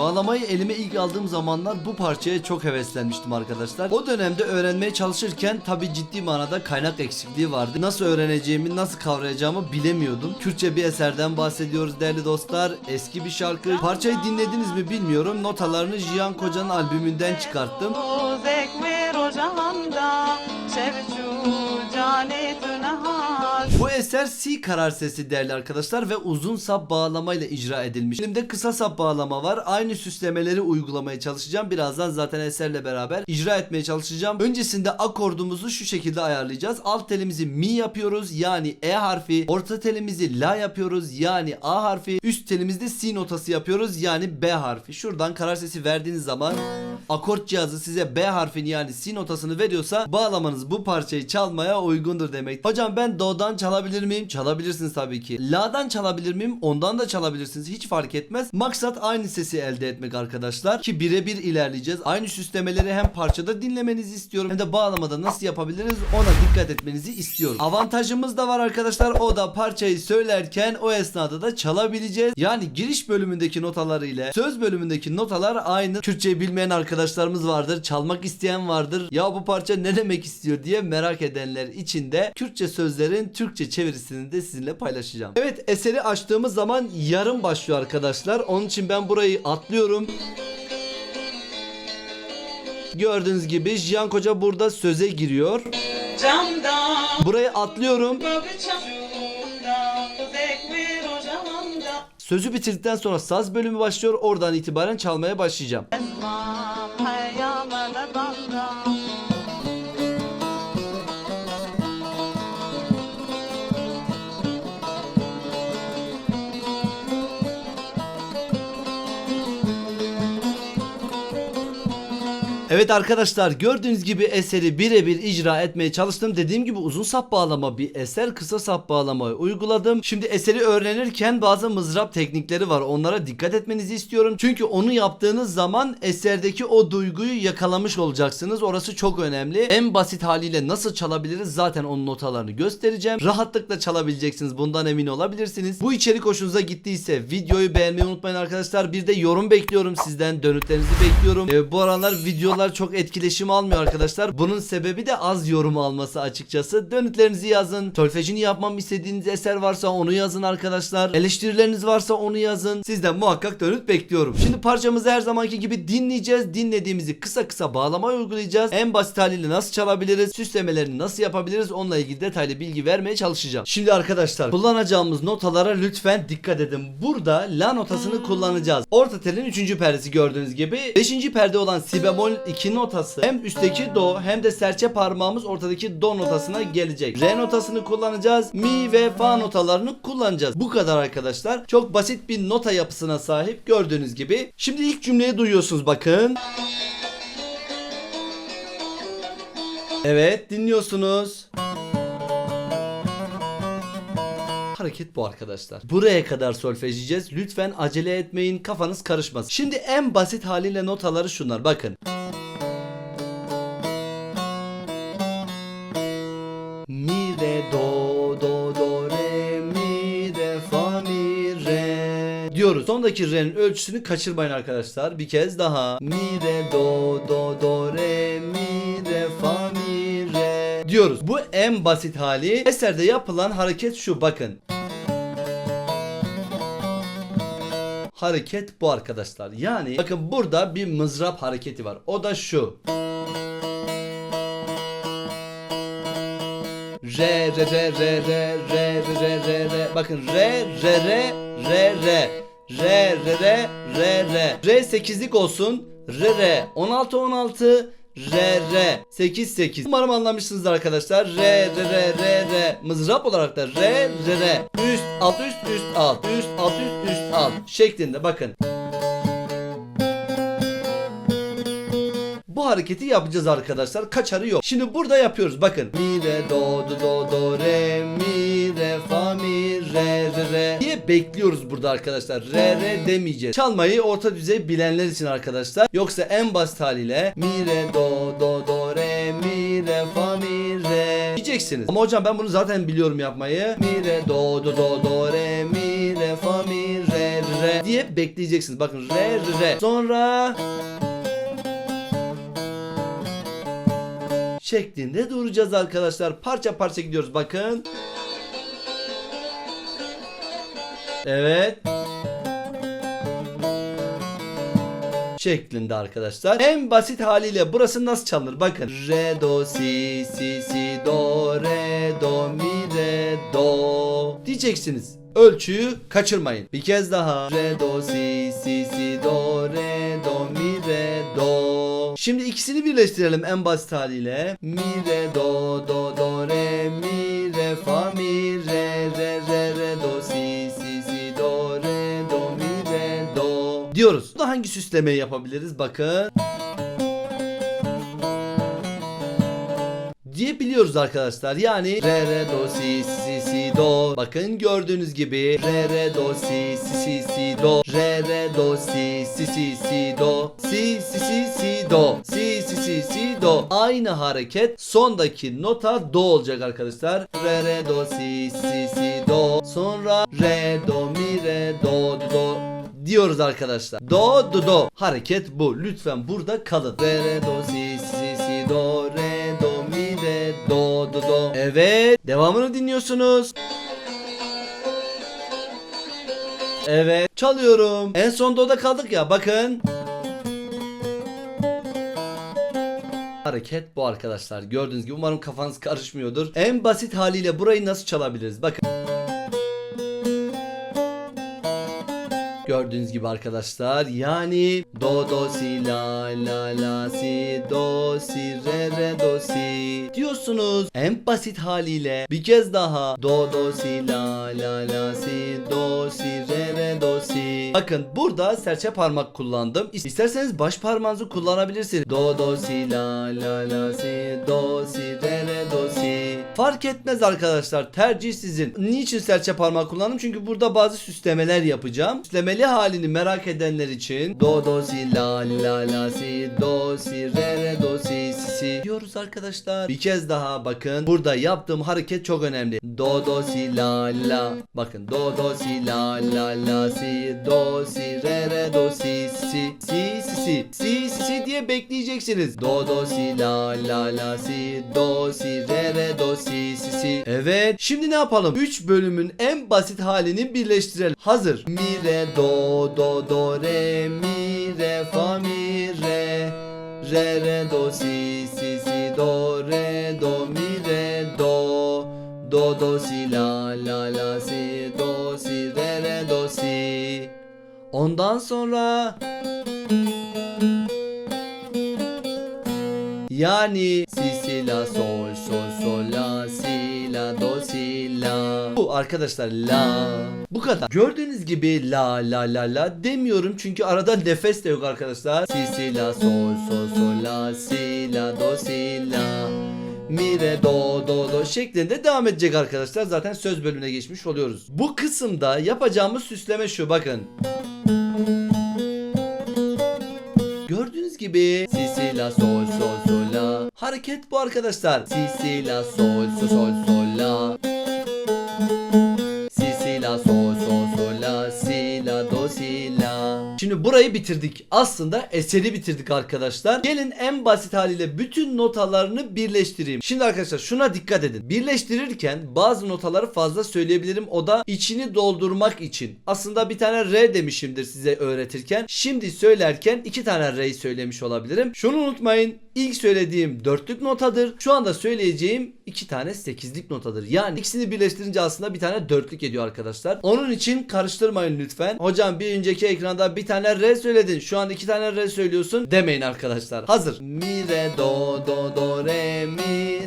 Bağlamayı elime ilk aldığım zamanlar bu parçaya çok heveslenmiştim arkadaşlar. O dönemde öğrenmeye çalışırken tabi ciddi manada kaynak eksikliği vardı. Nasıl öğreneceğimi, nasıl kavrayacağımı bilemiyordum. Kürtçe bir eserden bahsediyoruz değerli dostlar. Eski bir şarkı. Parçayı dinlediniz mi bilmiyorum. Notalarını Jiyan Koca'nın albümünden çıkarttım. Zekmir hocamda, şevçu canetünaha eser C karar sesi değerli arkadaşlar ve uzun sap bağlamayla icra edilmiş. Elimde kısa sap bağlama var. Aynı süslemeleri uygulamaya çalışacağım. Birazdan zaten eserle beraber icra etmeye çalışacağım. Öncesinde akordumuzu şu şekilde ayarlayacağız. Alt telimizi mi yapıyoruz yani E harfi. Orta telimizi la yapıyoruz yani A harfi. Üst telimizde C notası yapıyoruz yani B harfi. Şuradan karar sesi verdiğiniz zaman akort cihazı size B harfini yani C notasını veriyorsa bağlamanız bu parçayı çalmaya uygundur demek. Hocam ben do'dan çalabilir miyim? Çalabilirsiniz tabii ki. La'dan çalabilir miyim? Ondan da çalabilirsiniz. Hiç fark etmez. Maksat aynı sesi elde etmek arkadaşlar. Ki birebir ilerleyeceğiz. Aynı süslemeleri hem parçada dinlemenizi istiyorum hem de bağlamada nasıl yapabiliriz ona dikkat etmenizi istiyorum. Avantajımız da var arkadaşlar. O da parçayı söylerken o esnada da çalabileceğiz. Yani giriş bölümündeki notaları ile söz bölümündeki notalar aynı. Kürtçeyi bilmeyen arkadaşlarımız vardır. Çalmak isteyen vardır. Ya bu parça ne demek istiyor diye merak edenler için de Kürtçe sözlerin Türkçe çevirisini de sizinle paylaşacağım. Evet eseri açtığımız zaman yarım başlıyor arkadaşlar. Onun için ben burayı atlıyorum. Gördüğünüz gibi Jiyan Koca burada söze giriyor. Burayı atlıyorum. Sözü bitirdikten sonra saz bölümü başlıyor. Oradan itibaren çalmaya başlayacağım. Evet arkadaşlar gördüğünüz gibi eseri birebir icra etmeye çalıştım. Dediğim gibi uzun sap bağlama bir eser kısa sap bağlamayı uyguladım. Şimdi eseri öğrenirken bazı mızrap teknikleri var. Onlara dikkat etmenizi istiyorum. Çünkü onu yaptığınız zaman eserdeki o duyguyu yakalamış olacaksınız. Orası çok önemli. En basit haliyle nasıl çalabiliriz zaten onun notalarını göstereceğim. Rahatlıkla çalabileceksiniz. Bundan emin olabilirsiniz. Bu içerik hoşunuza gittiyse videoyu beğenmeyi unutmayın arkadaşlar. Bir de yorum bekliyorum sizden. Dönütlerinizi bekliyorum. Ee, bu aralar videolar çok etkileşim almıyor arkadaşlar. Bunun sebebi de az yorum alması açıkçası. Dönütlerinizi yazın. Solfejini yapmam istediğiniz eser varsa onu yazın arkadaşlar. Eleştirileriniz varsa onu yazın. Sizden muhakkak dönüt bekliyorum. Şimdi parçamızı her zamanki gibi dinleyeceğiz. Dinlediğimizi kısa kısa bağlamaya uygulayacağız. En basit haliyle nasıl çalabiliriz? Süslemelerini nasıl yapabiliriz? Onunla ilgili detaylı bilgi vermeye çalışacağım. Şimdi arkadaşlar kullanacağımız notalara lütfen dikkat edin. Burada la notasını kullanacağız. Orta telin 3. perdesi gördüğünüz gibi 5. perde olan si bemol 2 notası hem üstteki do hem de serçe parmağımız ortadaki do notasına gelecek. Re notasını kullanacağız. Mi ve fa notalarını kullanacağız. Bu kadar arkadaşlar. Çok basit bir nota yapısına sahip gördüğünüz gibi. Şimdi ilk cümleyi duyuyorsunuz bakın. Evet dinliyorsunuz. Hareket bu arkadaşlar. Buraya kadar solfejleyeceğiz. Lütfen acele etmeyin. Kafanız karışmasın. Şimdi en basit haliyle notaları şunlar. Bakın. Re diyoruz. Sondaki re'nin ölçüsünü kaçırmayın arkadaşlar. Bir kez daha. Mi re do do do re mi re fa mi re diyoruz. Bu en basit hali. Eserde yapılan hareket şu bakın. Hareket bu arkadaşlar. Yani bakın burada bir mızrap hareketi var. O da şu. Re re re re re re re re re Bakın re re re re re Re re re re re. Re 8'lik olsun. Re re. 16 16 Re re. 8 8 Umarım anlamışsınızdır arkadaşlar. Re re re re re. Mızrap olarak da re re re. Üst alt üst üst alt. Üst alt üst üst alt. Şeklinde bakın. Bu hareketi yapacağız arkadaşlar. Kaçarı yok. Şimdi burada yapıyoruz. Bakın. Mi re do do do do re mi re fa mi re re re diye bekliyoruz burada arkadaşlar. Re re demeyeceğiz. Çalmayı orta düzey bilenler için arkadaşlar. Yoksa en basit haliyle mi re do do do re mi re fa mi re diyeceksiniz. Ama hocam ben bunu zaten biliyorum yapmayı. Mi re do do do do re mi re fa mi re re diye bekleyeceksiniz. Bakın re re. Sonra şeklinde duracağız arkadaşlar. Parça parça gidiyoruz bakın. Evet. şeklinde arkadaşlar. En basit haliyle burası nasıl çalınır? Bakın. Re do si si si do re do mi re do diyeceksiniz. Ölçüyü kaçırmayın. Bir kez daha. Re do si si si do re do mi re do. Şimdi ikisini birleştirelim en basit haliyle. Mi re do do do re mi re fa mi re hangi süslemeyi yapabiliriz? Bakın. diyebiliyoruz arkadaşlar. Yani re re do si si si do. Bakın gördüğünüz gibi re re do si si si si do. Re re do si si si si do. Si si si si do. Si si si si do. Aynı hareket sondaki nota do olacak arkadaşlar. Re re do si si si do. Sonra re do mi re do do do diyoruz arkadaşlar. Do do do. Hareket bu. Lütfen burada kalın. Re re do si si si do re do mi re do do do. Evet. Devamını dinliyorsunuz. Evet. Çalıyorum. En son do'da kaldık ya. Bakın. Hareket bu arkadaşlar. Gördüğünüz gibi umarım kafanız karışmıyordur. En basit haliyle burayı nasıl çalabiliriz? Bakın. Gördüğünüz gibi arkadaşlar. Yani do do si la la la si do si re re do si. Diyorsunuz en basit haliyle bir kez daha do do si la la la si do si re re do si. Bakın burada serçe parmak kullandım. İsterseniz baş parmağınızı kullanabilirsiniz. Do do si la la la si do si re re do si fark etmez arkadaşlar tercih sizin niçin serçe parmak kullandım çünkü burada bazı süslemeler yapacağım süslemeli halini merak edenler için do do si la la la si do si re re do si si si diyoruz arkadaşlar. Bir kez daha bakın. Burada yaptığım hareket çok önemli. Do do si la la. Bakın do do si la la la si do si re re do si si si si si si si si diye bekleyeceksiniz. Do do si la la la si do si re re do si si si. Evet. Şimdi ne yapalım? 3 bölümün en basit halini birleştirelim. Hazır. Mi re do do do re mi re fa mi re re re do si si si do re do mi re do do do si la la la si do si re re do si Ondan sonra yani si si la sol sol sol la si la do si la Bu arkadaşlar la Bu kadar Gördüğünüz gibi la la la la demiyorum çünkü arada nefes de yok arkadaşlar Si si la sol sol sol la si la do si la Mi re do do do şeklinde devam edecek arkadaşlar. Zaten söz bölümüne geçmiş oluyoruz. Bu kısımda yapacağımız süsleme şu bakın. Gördüğünüz gibi si si la sol sol sol. Hareket bu arkadaşlar. Si si la sol sol sol sol la. Si si la sol sol sol la si la do si la. Şimdi burayı bitirdik. Aslında eseri bitirdik arkadaşlar. Gelin en basit haliyle bütün notalarını birleştireyim. Şimdi arkadaşlar şuna dikkat edin. Birleştirirken bazı notaları fazla söyleyebilirim. O da içini doldurmak için. Aslında bir tane re demişimdir size öğretirken. Şimdi söylerken iki tane re'yi söylemiş olabilirim. Şunu unutmayın. İlk söylediğim dörtlük notadır. Şu anda söyleyeceğim iki tane sekizlik notadır. Yani ikisini birleştirince aslında bir tane dörtlük ediyor arkadaşlar. Onun için karıştırmayın lütfen. Hocam bir önceki ekranda bir tane re söyledin. Şu an iki tane re söylüyorsun demeyin arkadaşlar. Hazır. Mi re do do do re mi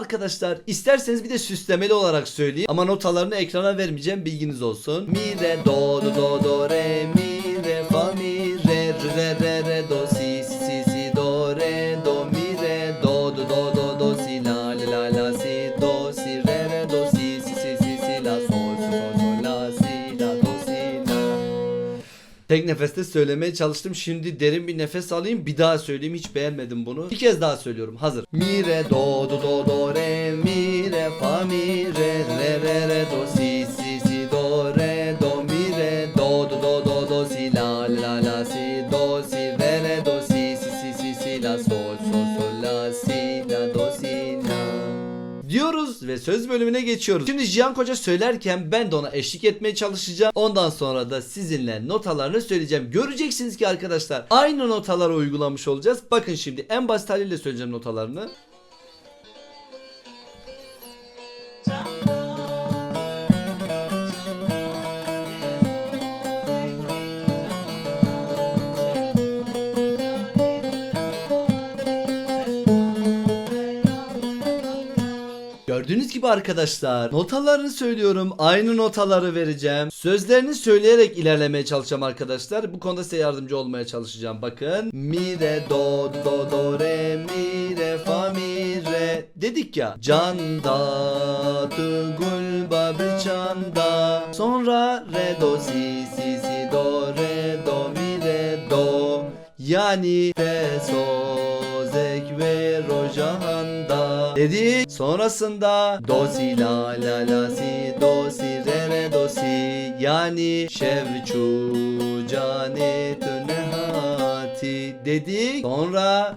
arkadaşlar isterseniz bir de süslemeli olarak söyleyeyim ama notalarını ekrana vermeyeceğim bilginiz olsun. Mi re do do do re mi re fa mi re re re re Tek nefeste söylemeye çalıştım. Şimdi derin bir nefes alayım. Bir daha söyleyeyim. Hiç beğenmedim bunu. Bir kez daha söylüyorum. Hazır. Mi re do do do do re mi re fa mi re re re re do si si ve söz bölümüne geçiyoruz. Şimdi Cihan Koca söylerken ben de ona eşlik etmeye çalışacağım. Ondan sonra da sizinle notalarını söyleyeceğim. Göreceksiniz ki arkadaşlar aynı notaları uygulamış olacağız. Bakın şimdi en basit haliyle söyleyeceğim notalarını. Gibi arkadaşlar notalarını söylüyorum. Aynı notaları vereceğim. Sözlerini söyleyerek ilerlemeye çalışacağım arkadaşlar. Bu konuda size yardımcı olmaya çalışacağım. Bakın. Mi re do do do re mi re fa mi re dedik ya. Canda tu gul babı çanda. Sonra re do si si si do re do mi re do. Yani fe sol zek ve rojahanda dedik. Sonrasında do si la la la si do si re re do si yani şevçu cane tönehati dedik. Sonra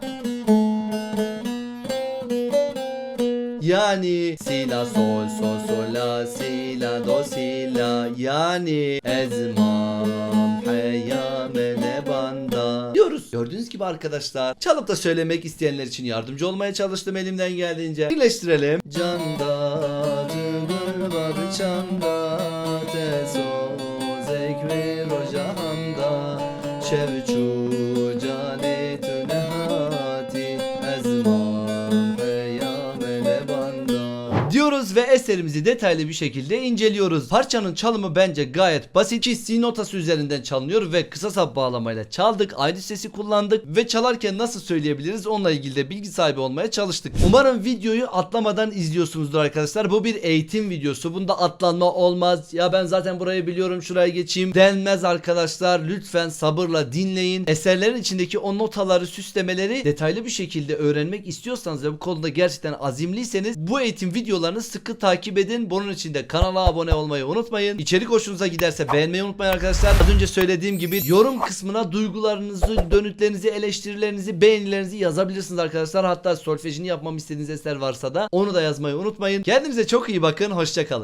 yani si la sol sol sol la si la do si la yani ezmam diyoruz. Gördüğünüz gibi arkadaşlar çalıp da söylemek isteyenler için yardımcı olmaya çalıştım elimden geldiğince. Birleştirelim. Canda babı çanda diyoruz ve eserimizi detaylı bir şekilde inceliyoruz. Parçanın çalımı bence gayet basit. Ki si notası üzerinden çalınıyor ve kısa sap bağlamayla çaldık. Ayrı sesi kullandık ve çalarken nasıl söyleyebiliriz onunla ilgili de bilgi sahibi olmaya çalıştık. Umarım videoyu atlamadan izliyorsunuzdur arkadaşlar. Bu bir eğitim videosu. Bunda atlanma olmaz. Ya ben zaten burayı biliyorum şuraya geçeyim denmez arkadaşlar. Lütfen sabırla dinleyin. Eserlerin içindeki o notaları, süslemeleri detaylı bir şekilde öğrenmek istiyorsanız ve bu konuda gerçekten azimliyseniz bu eğitim videolarını sıkı takip edin. Bunun için de kanala abone olmayı unutmayın. İçerik hoşunuza giderse beğenmeyi unutmayın arkadaşlar. Az önce söylediğim gibi yorum kısmına duygularınızı, dönütlerinizi, eleştirilerinizi, beğenilerinizi yazabilirsiniz arkadaşlar. Hatta solfejini yapmamı istediğiniz eser varsa da onu da yazmayı unutmayın. Kendinize çok iyi bakın. Hoşçakalın.